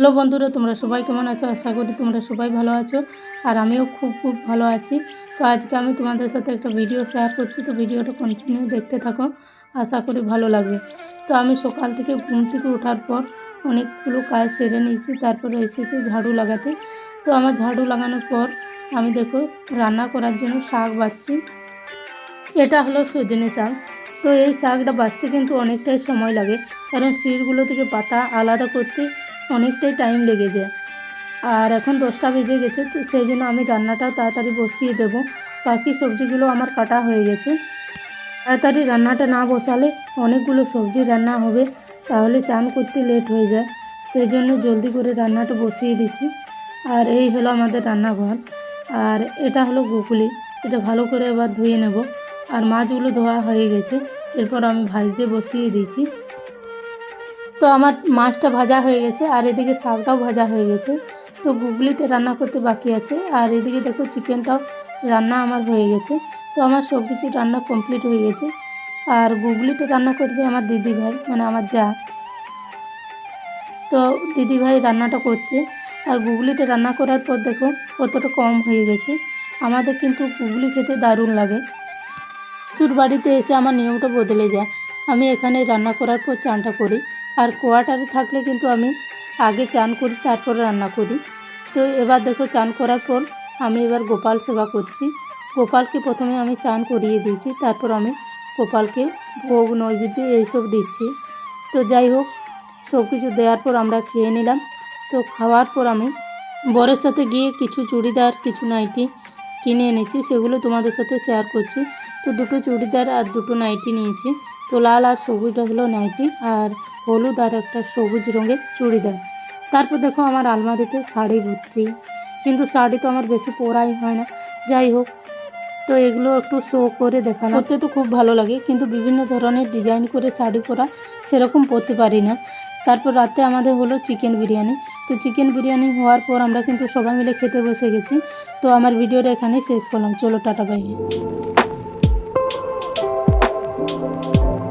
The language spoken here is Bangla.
হ্যালো বন্ধুরা, তোমরা সবাই কেমন আছো? আশা করি তোমরা সবাই ভালো আছো আর আমিও খুব খুব ভালো আছি। তো আজকে আমি তোমাদের সাথে একটা ভিডিও শেয়ার করছি। তো ভিডিওটা কন্টিনিউ দেখতে থাকো। আশা করি ভালো লাগবে। তো আমি সকাল থেকে ঘুম থেকে ওঠার পর অনেকগুলো কাজ সেরে নিয়েছি। তারপরে এসেছি ঝাড়ু লাগাতে। তো আমার ঝাড়ু লাগানোর পর আমি দেখো, রান্না করার জন্য শাক বাচ্ছি। এটা হলো সজনে শাক। তো এই শাকটা বাছতে কিন্তু অনেকটাই সময় লাগে। কারণ শিরগুলো থেকে পাতা আলাদা করতে অনেকটাই টাইম লেগে যায়। আর এখন দশটা বেজে গেছে, তো সেই জন্য আমি রান্নাটাও তাড়াতাড়ি বসিয়ে দেবো। বাকি সবজিগুলো আমার কাটা হয়ে গেছে। তাড়াতাড়ি রান্নাটা না বসালে অনেকগুলো সবজি রান্না হবে, তাহলে চান করতে লেট হয়ে যায়। সেই জন্য জলদি করে রান্নাটা বসিয়ে দিচ্ছি। আর এই হলো আমাদের রান্নাঘর। আর এটা হলো গুকুলি এটা ভালো করে এবার ধুয়ে নেব। আর মাছগুলো ধোয়া হয়ে গেছে। এরপর আমি ভাজতে বসিয়ে দিয়েছি। তো আমার মাছটা ভাজা হয়ে গেছে, আর এদিকে শাকটাও ভাজা হয়ে গেছে। তো গুগলিটা রান্না করতে বাকি আছে, আর এদিকে দেখো চিকেনটাও রান্না আমার হয়ে গেছে। তো আমার সব কিছু রান্না কমপ্লিট হয়ে গেছে। আর গুগলিটা রান্না করবে আমার দিদি ভাই মানে আমার যা। তো দিদি ভাই রান্নাটা করছে, আর গুগলিটা রান্না করার পর দেখো কতটা কম হয়ে গেছে। আমাদের কিন্তু গুগলি খেতে দারুণ লাগে। শ্বশুর বাড়িতে এসে আমার নিয়মটা বদলে যায়। আমি এখানে রান্না করার পর চানটা করি। আর কোয়ার্টারে থাকলে কিন্তু আমি আগে চান করি, তারপর রান্না করি। তো এবার দেখো চান করার পর আমি এবার গোপাল সেবা করছি। গোপালকে প্রথমে আমি চান করিয়ে দিয়েছি, তারপর আমি গোপালকে ভোগ, নৈবেদ্য এইসব দিচ্ছি। তো যাই হোক, সব কিছু দেওয়ার পর আমরা খেয়ে নিলাম। তো খাওয়ার পর আমি বরের সাথে গিয়ে কিছু চুড়িদার, কিছু নাইটি কিনে এনেছি, সেগুলো তোমাদের সাথে শেয়ার করছি। তো দুটো চুড়িদার আর দুটো নাইটি নিয়েছি। তো লাল আর সবুজটা হলো নাইটি আর হলুদ আর একটা সবুজ রঙের চুড়িদার। তারপর দেখো আমার আলমারিতে শাড়ি ভর্তি। কিন্তু শাড়ি তো আমার বেশি পরাই হয় না। যাই হোক, তো এগুলো একটু শো করে দেখানো করতে তো খুব ভালো লাগে, কিন্তু বিভিন্ন ধরনের ডিজাইন করে শাড়ি পরা সেরকম পরতে পারি না। তারপর রাতে আমাদের হলো চিকেন বিরিয়ানি। তো চিকেন বিরিয়ানি হওয়ার পর আমরা কিন্তু সবাই মিলে খেতে বসে গেছি। তো আমার ভিডিওটা এখানেই শেষ করলাম। চলো, টাটা বাই Música